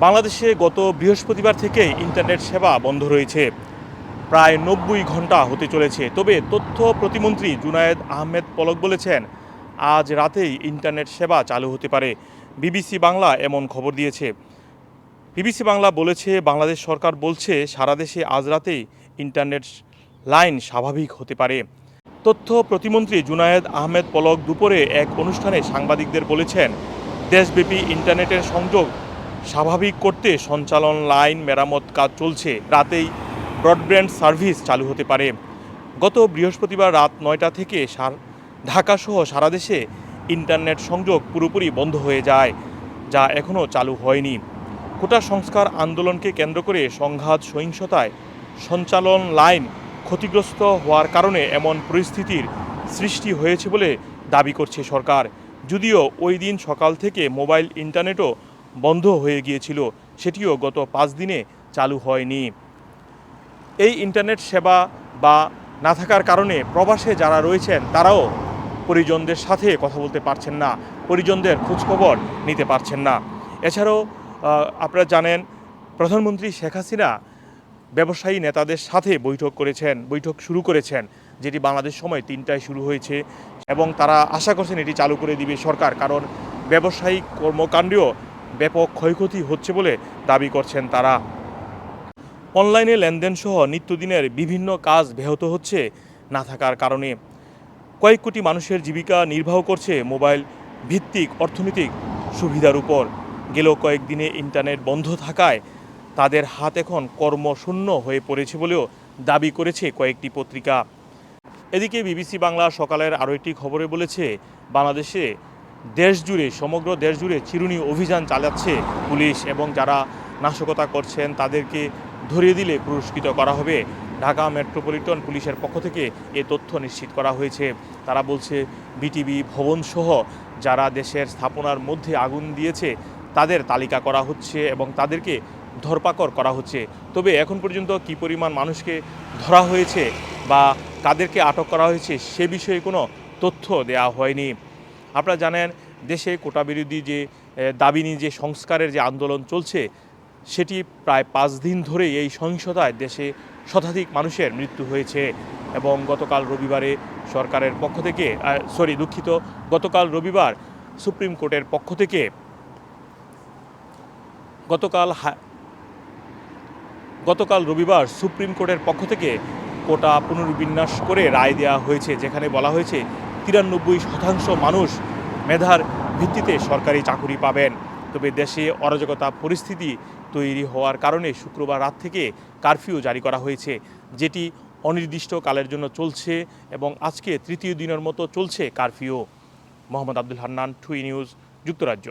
বাংলাদেশে গত বৃহস্পতিবার থেকে ইন্টারনেট সেবা বন্ধ রয়েছে। প্রায় নব্বই ঘণ্টা হতে চলেছে। তবে তথ্য প্রতিমন্ত্রী জুনায়েদ আহমেদ পলক বলেছেন, আজ রাতেই ইন্টারনেট সেবা চালু হতে পারে। বিবিসি বাংলা এমন খবর দিয়েছে। বিবিসি বাংলা বলেছে, বাংলাদেশ সরকার বলছে, সারা দেশে আজ রাতেই ইন্টারনেট লাইন স্বাভাবিক হতে পারে। তথ্য প্রতিমন্ত্রী জুনায়েদ আহমেদ পলক দুপুরে এক অনুষ্ঠানে সাংবাদিকদের বলেছেন, দেশব্যাপী ইন্টারনেটের সংযোগ স্বাভাবিক করতে সঞ্চালন লাইন মেরামত কাজ চলছে। রাতেই ব্রডব্যান্ড সার্ভিস চালু হতে পারে। গত বৃহস্পতিবার রাত নয়টা থেকে ঢাকাসহ সারা দেশে ইন্টারনেট সংযোগ পুরোপুরি বন্ধ হয়ে যায়, যা এখনও চালু হয়নি। কোটা সংস্কার আন্দোলনকে কেন্দ্র করে সংঘাত, সহিংসতায় সঞ্চালন লাইন ক্ষতিগ্রস্ত হওয়ার কারণে এমন পরিস্থিতির সৃষ্টি হয়েছে বলে দাবি করছে সরকার। যদিও ওই দিন সকাল থেকে মোবাইল ইন্টারনেটও বন্ধ হয়ে গিয়েছিল, সেটিও গত পাঁচ দিনে চালু হয়নি। এই ইন্টারনেট সেবা বা না থাকার কারণে প্রবাসে যারা রয়েছেন, তারাও পরিজনদের সাথে কথা বলতে পারছেন না, পরিজনদের খোঁজখবর নিতে পারছেন না। এছাড়াও আপনারা জানেন, প্রধানমন্ত্রী শেখ হাসিনা ব্যবসায়ী নেতাদের সাথে বৈঠক করেছেন, বৈঠক শুরু করেছেন, যেটি বাংলাদেশ সময় তিনটায় শুরু হয়েছে এবং তারা আশা করছেন এটি চালু করে দিবে সরকার, কারণ ব্যবসায়িক কর্মকাণ্ডেও ব্যাপক ক্ষয়ক্ষতি হচ্ছে বলে দাবি করছেন তারা। অনলাইনে লেনদেন সহ নিত্যদিনের বিভিন্ন কাজ ব্যাহত হচ্ছে না থাকার কারণে। কয়েক কোটি মানুষের জীবিকা নির্বাহ করছে মোবাইল ভিত্তিক অর্থনৈতিক সুবিধার উপর। গেল কয়েকদিনে ইন্টারনেট বন্ধ থাকায় তাদের হাত এখন কর্মশূন্য হয়ে পড়েছে বলেও দাবি করেছে কয়েকটি পত্রিকা। এদিকে বিবিসি বাংলা সকালের আরও একটি খবরে বলেছে, বাংলাদেশে দেশ জুড়ে সমগ্র দেশ জুড়ে চিরুনি অভিযান চালাচ্ছে পুলিশ এবং যারা নাশকতা করছেন তাদেরকে ধরিয়ে দিলে পুরস্কৃত করা হবে। ঢাকা মেট্রোপলিটন পুলিশের পক্ষ থেকে এ তথ্য নিশ্চিত করা হয়েছে। তারা বলছে, বিটিভি ভবনসহ যারা দেশের স্থাপনার মধ্যে আগুন দিয়েছে তাদের তালিকা করা হচ্ছে এবং তাদেরকে ধরপাকড় করা হচ্ছে। তবে এখন পর্যন্ত কি পরিমাণ মানুষকে ধরা হয়েছে বা কাদেরকে আটক করা হয়েছে সে বিষয়ে কোনো তথ্য দেওয়া হয়নি। আপনারা জানেন, দেশে কোটা বিরোধী যে দাবি নিয়ে যে সংস্কারের যে আন্দোলন চলছে, সেটি প্রায় পাঁচ দিন ধরে এই সহিংসতায় দেশে শতাধিক মানুষের মৃত্যু হয়েছে। এবং গতকাল রবিবারে সরকারের পক্ষ থেকে সরি, দুঃখিত, গতকাল রবিবার সুপ্রিম কোর্টের পক্ষ থেকে গতকাল গতকাল রবিবার সুপ্রিম কোর্টের পক্ষ থেকে কোটা পুনর্বিন্যাস করে রায় দেওয়া হয়েছে, যেখানে বলা হয়েছে তিরানব্বই শতাংশ মানুষ মেধার ভিত্তিতে সরকারি চাকুরি পাবেন। তবে দেশে অরাজকতা পরিস্থিতি তৈরি হওয়ার কারণে শুক্রবার রাত থেকে কারফিউ জারি করা হয়েছে, যেটি অনির্দিষ্টকালের জন্য চলছে এবং আজকে তৃতীয় দিনের মতো চলছে কারফিউ। মোহাম্মদ আব্দুল হান্নান, টুই নিউজ, যুক্তরাজ্য।